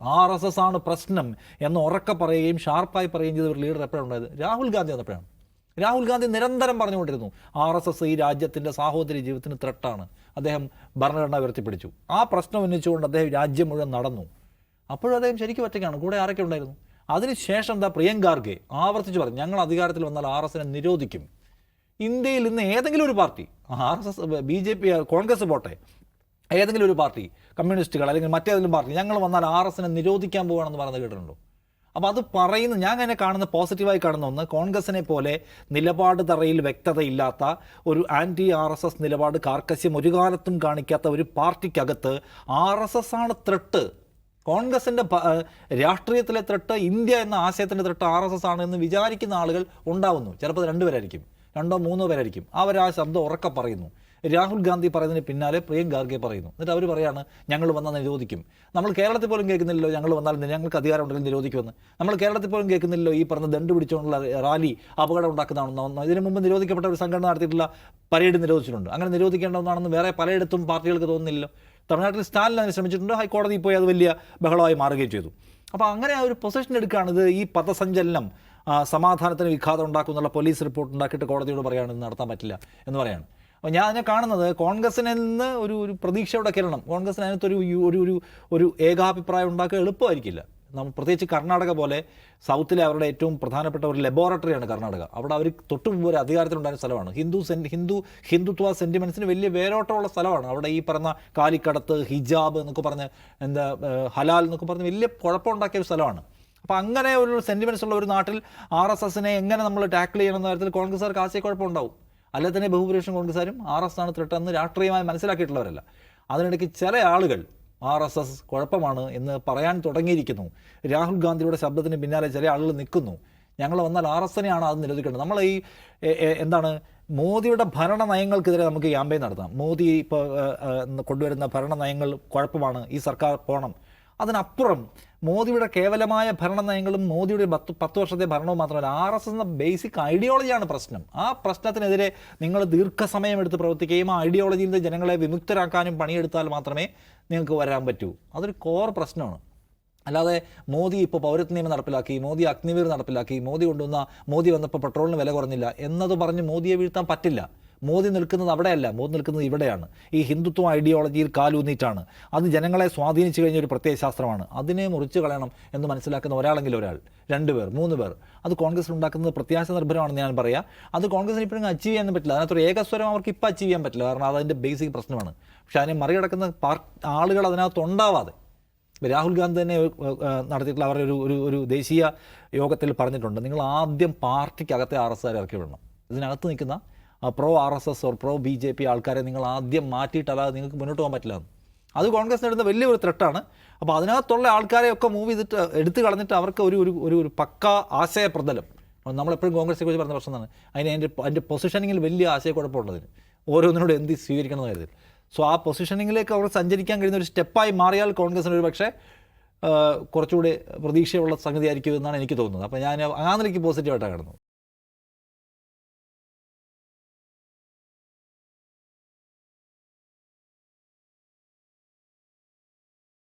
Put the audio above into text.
R S S ആണ് പ്രശ്നം എന്ന് ഉറക്കെ പറയുകയും ഷാർപ്പായി പറയുകയും ചെയ്ത ഒരു ലീഡർ എപ്പോഴാണ് ഉണ്ടായത്? രാഹുൽ ഗാന്ധി എന്നപ്പോഴാണ് രാഹുൽ ഗാന്ധി നിരന്തരം പറഞ്ഞുകൊണ്ടിരുന്നു ആർ എസ് എസ് ഈ രാജ്യത്തിന്റെ സാഹോദര്യ ജീവിതത്തിന് ത്രട്ടാണ് അദ്ദേഹം ഭരണഘടന ഉയർത്തിപ്പിടിച്ചു. ആ പ്രശ്നം ഉന്നയിച്ചുകൊണ്ട് അദ്ദേഹം രാജ്യം മുഴുവൻ നടന്നു. അപ്പോഴും അദ്ദേഹം ശരിക്കും ഒറ്റയ്ക്കാണ്. കൂടെ ആരൊക്കെ ഉണ്ടായിരുന്നു? അതിനുശേഷം എന്താ പ്രിയങ്കാർഗെ ആവർത്തിച്ച് പറഞ്ഞു ഞങ്ങൾ അധികാരത്തിൽ വന്നാൽ ആർ എസിനെ നിരോധിക്കും. ഇന്ത്യയിൽ ഇന്ന് ഏതെങ്കിലും ഒരു party R S S B J P Congress പോട്ടെ ഏതെങ്കിലും ഒരു പാർട്ടി കമ്മ്യൂണിസ്റ്റുകൾ അല്ലെങ്കിൽ മറ്റേതെങ്കിലും പാർട്ടി ഞങ്ങൾ വന്നാൽ ആർ എസിനെ നിരോധിക്കാൻ പോവുകയാണെന്ന് പറയുന്നത് കേട്ടിട്ടുണ്ടോ? അപ്പോൾ അത് പറയുന്ന ഞാൻ അങ്ങനെ കാണുന്ന പോസിറ്റീവായി കാണുന്ന ഒന്ന് കോൺഗ്രസിനെ പോലെ നിലപാട് തറയിൽ വ്യക്തതയില്ലാത്ത ഒരു ആന്റി ആർ എസ് എസ് നിലപാട് കാർക്കശ്യം ഒരു കാലത്തും കാണിക്കാത്ത ഒരു പാർട്ടിക്കകത്ത് ആർ എസ് എസ് ആണ് ത്രെട്ട്. കോൺഗ്രസിന്റെ രാഷ്ട്രീയത്തിലെ ത്രെട്ട് ഇന്ത്യ എന്ന ആശയത്തിന്റെ ത്രെട്ട് ആർ എസ് എസ് ആണ് എന്ന് വിചാരിക്കുന്ന ആളുകൾ ഉണ്ടാവുന്നു. ചിലപ്പോൾ രണ്ടുപേരായിരിക്കും. രണ്ടോ മൂന്നോ പേരായിരിക്കും. അവർ ആ ശബ്ദം ഉറക്കെ പറയുന്നു. രാഹുൽ ഗാന്ധി പറയുന്നതിന് പിന്നാലെ പ്രിയങ്ക ഖാർഗെ പറയുന്നു. എന്നിട്ട് അവർ പറയാണ് ഞങ്ങൾ വന്നാൽ നിരോധിക്കും. നമ്മൾ കേരളത്തിൽ പോലും കേൾക്കുന്നില്ലല്ലോ ഞങ്ങൾ വന്നാൽ ഞങ്ങൾക്ക് അധികാരം ഉണ്ടെങ്കിൽ നിരോധിക്കുമെന്ന്. നമ്മൾ കേരളത്തിൽ പോലും കേൾക്കുന്നില്ലല്ലോ ഈ പറഞ്ഞ ദണ്ട് പിടിച്ചുകൊണ്ടുള്ള റാലി അപകടം ഉണ്ടാക്കുന്നതാണെന്നോ ഇതിനു മുമ്പ് നിരോധിക്കപ്പെട്ട ഒരു സംഘടന നടത്തിയിട്ടുള്ള പരേഡ് നിരോധിച്ചിട്ടുണ്ട്. അങ്ങനെ നിരോധിക്കേണ്ട ഒന്നാണെന്ന് വേറെ പലയിടത്തും പാർട്ടികൾക്ക് തോന്നുന്നില്ലല്ലോ തമിഴ്നാട്ടിൽ സ്റ്റാലിൻ അതിന് ശ്രമിച്ചിട്ടുണ്ട് ഹൈക്കോടതി പോയി അത് വലിയ ബഹളമായി മാറുകയും ചെയ്തു. അപ്പോൾ അങ്ങനെ ആ ഒരു പൊസിഷൻ എടുക്കുകയാണ് ഇത്. ഈ പഥസഞ്ചലനം സമാധാനത്തിന് വിഘാതം ഉണ്ടാക്കുന്നുള്ള പോലീസ് റിപ്പോർട്ട് ഉണ്ടാക്കിയിട്ട് കോടതിയോട് പറയുകയാണ് ഇത് നടത്താൻ പറ്റില്ല എന്ന് പറയാണ്. അപ്പോൾ ഞാൻ അതിനെ കാണുന്നത് കോൺഗ്രസിനിൽ നിന്ന് ഒരു ഒരു പ്രതീക്ഷയുടെ കിരണം. കോൺഗ്രസിന് അതിനകത്തൊരു ഒരു ഒരു ഒരു ഏകാഭിപ്രായം ഉണ്ടാക്കുക എളുപ്പമായിരിക്കില്ല. നമ്മൾ പ്രത്യേകിച്ച് കർണാടക പോലെ സൗത്തിലെ അവരുടെ ഏറ്റവും പ്രധാനപ്പെട്ട ഒരു ലബോറട്ടറിയാണ് കർണാടക. അവിടെ അവർ തൊട്ടു മുമ്പ് അധികാരത്തിലുണ്ടായ അധികാരത്തിലുണ്ടായിരുന്ന സ്ഥലമാണ്. ഹിന്ദു സെൻ ഹിന്ദു ഹിന്ദുത്വ സെന്റിമെന്റ്സിന് വലിയ വേരോട്ടമുള്ള സ്ഥലമാണ്. അവിടെ ഈ പറഞ്ഞ കാലിക്കടത്ത് ഹിജാബ് എന്നൊക്കെ പറഞ്ഞ് എന്താ ഹലാൽ എന്നൊക്കെ പറഞ്ഞ് വലിയ കുഴപ്പമുണ്ടാക്കിയ ഒരു സ്ഥലമാണ്. അപ്പോൾ അങ്ങനെ ഒരു സെന്റിമെന്റ്സ് ഉള്ള ഒരു നാട്ടിൽ ആർ എസ് എസിനെ എങ്ങനെ നമ്മൾ ടാക്കിൾ ചെയ്യണമെന്ന കാര്യത്തിൽ കോൺഗ്രസ്സുകാർക്ക് ആശയക്കുഴപ്പമുണ്ടാവും. അല്ലെ തന്നെ ബഹുഭൂരിപക്ഷം കോൺഗ്രസ്സുകാരും ആർ എസ് ആണ് ത്രെട്ടെന്ന് രാഷ്ട്രീയമായി മനസ്സിലാക്കിയിട്ടുള്ളവരല്ല. അതിനിടയ്ക്ക് ചില ആളുകൾ ആർ എസ് എസ് കുഴപ്പമാണ് എന്ന് പറയാൻ തുടങ്ങിയിരിക്കുന്നു. രാഹുൽ ഗാന്ധിയുടെ ശബ്ദത്തിന് പിന്നാലെ ചില ആളുകൾ നിൽക്കുന്നു. ഞങ്ങൾ വന്നാൽ ആർ എസ് എനെയാണ് അത് നിരോധിക്കേണ്ടത്. നമ്മൾ ഈ എന്താണ് മോദിയുടെ ഭരണ നയങ്ങൾക്കെതിരെ നമുക്ക് ക്യാമ്പയിൻ നടത്താം. മോദി ഇപ്പോൾ കൊണ്ടുവരുന്ന ഭരണ നയങ്ങൾ കുഴപ്പമാണ്. ഈ സർക്കാർ പോകണം അതിനപ്പുറം മോദിയുടെ കേവലമായ ഭരണ നയങ്ങളും മോദിയുടെ പത്ത് പത്ത് വർഷത്തെ ഭരണവും മാത്രമല്ല ആർ എസ് എസ് എന്ന ബേസിക് ഐഡിയോളജിയാണ് പ്രശ്നം. ആ പ്രശ്നത്തിനെതിരെ നിങ്ങൾ ദീർഘസമയം എടുത്ത് പ്രവർത്തിക്കുകയും ആ ഐഡിയോളജിയിൽ നിന്ന് ജനങ്ങളെ വിമുക്തരാക്കാനും പണിയെടുത്താൽ മാത്രമേ നിങ്ങൾക്ക് വരാൻ പറ്റൂ. അതൊരു കോർ പ്രശ്നമാണ്. അല്ലാതെ മോദി ഇപ്പോൾ പൗരത്വ നിയമം നടപ്പിലാക്കി മോദി അഗ്നിവീർ നടപ്പിലാക്കി മോദി കൊണ്ടുവന്ന മോദി വന്നപ്പോൾ പെട്രോളിന് വില കുറഞ്ഞില്ല എന്നത് പറഞ്ഞ് മോദിയെ വീഴ്ത്താൻ പറ്റില്ല. മോദി നിൽക്കുന്നത് അവിടെയല്ല. മോദി നിൽക്കുന്നത് ഇവിടെയാണ്. ഈ ഹിന്ദുത്വ ഐഡിയോളജിയിൽ കാലൂന്നിട്ടാണ് അത് ജനങ്ങളെ സ്വാധീനിച്ചു കഴിഞ്ഞ ഒരു പ്രത്യയ ശാസ്ത്രമാണ്. അതിനെ മുറിച്ചു കളയണം എന്ന് മനസ്സിലാക്കുന്ന ഒരാളെങ്കിലും ഒരാൾ രണ്ട് പേർ മൂന്ന് പേർ. അത് കോൺഗ്രസ് ഉണ്ടാക്കുന്നത് പ്രത്യാശ നിർഭരമാണെന്ന് ഞാൻ പറയാം. അത് കോൺഗ്രസിന് ഇപ്പോഴും അച്ചീവ് ചെയ്യാൻ പറ്റില്ല. അതിനകത്തൊരു ഏകസ്വരം അവർക്ക് ഇപ്പോൾ അച്ചീവ് ചെയ്യാൻ പറ്റില്ല. കാരണം അതിന്റെ ബേസിക് പ്രശ്നമാണ്. പക്ഷേ അതിനെ മറികടക്കുന്ന ആളുകൾ അതിനകത്ത് ഉണ്ടാവാതെ. രാഹുൽ ഗാന്ധി തന്നെ നടത്തിയിട്ടുള്ള അവരുടെ ഒരു ഒരു ഒരു ദേശീയ യോഗത്തിൽ പറഞ്ഞിട്ടുണ്ട്. നിങ്ങൾ ആദ്യം പാർട്ടിക്കകത്തെ ആർ എസ് ആർ ഇറക്കി വിടണം. ഇതിനകത്ത് നിൽക്കുന്ന pro R S S or pro B J P ആൾക്കാരെ നിങ്ങൾ ആദ്യം മാറ്റിയിട്ടല്ലാതെ നിങ്ങൾക്ക് മുന്നോട്ട് പോകാൻ പറ്റില്ല അത് കോൺഗ്രസ് നേടുന്ന വലിയൊരു ത്രെട്ടാണ് അപ്പോൾ അതിനകത്തുള്ള ആൾക്കാരെയൊക്കെ മൂവ് ചെയ്തിട്ട് എടുത്തു കളഞ്ഞിട്ട് അവർക്ക് ഒരു ഒരു ഒരു ഒരു പക്ക ആശയപ്രതലം. നമ്മളെപ്പോഴും കോൺഗ്രസിനെ കുറിച്ച് പറഞ്ഞ പ്രശ്നം തന്നെ അതിന് അതിന്റെ അതിന്റെ പൊസിഷനിങ്ങിൽ വലിയ ആശയക്കുഴപ്പമുള്ളതിന്. ഓരോന്നിനോട് എന്ത് സ്വീകരിക്കണം എന്ന് കരുതി സോ ആ പൊസിഷനിങ്ങിലേക്ക് അവർ സഞ്ചരിക്കാൻ കഴിയുന്ന ഒരു സ്റ്റെപ്പായി മാറിയാൽ കോൺഗ്രസിന് ഒരു പക്ഷേ കുറച്ചുകൂടി പ്രതീക്ഷയുള്ള സംഗതിയായിരിക്കും എന്നാണ് എനിക്ക് തോന്നുന്നത്. അപ്പോൾ ഞാൻ ആ നിലയ്ക്ക് പോസിറ്റീവായിട്ടാണ് കാണുന്നത്.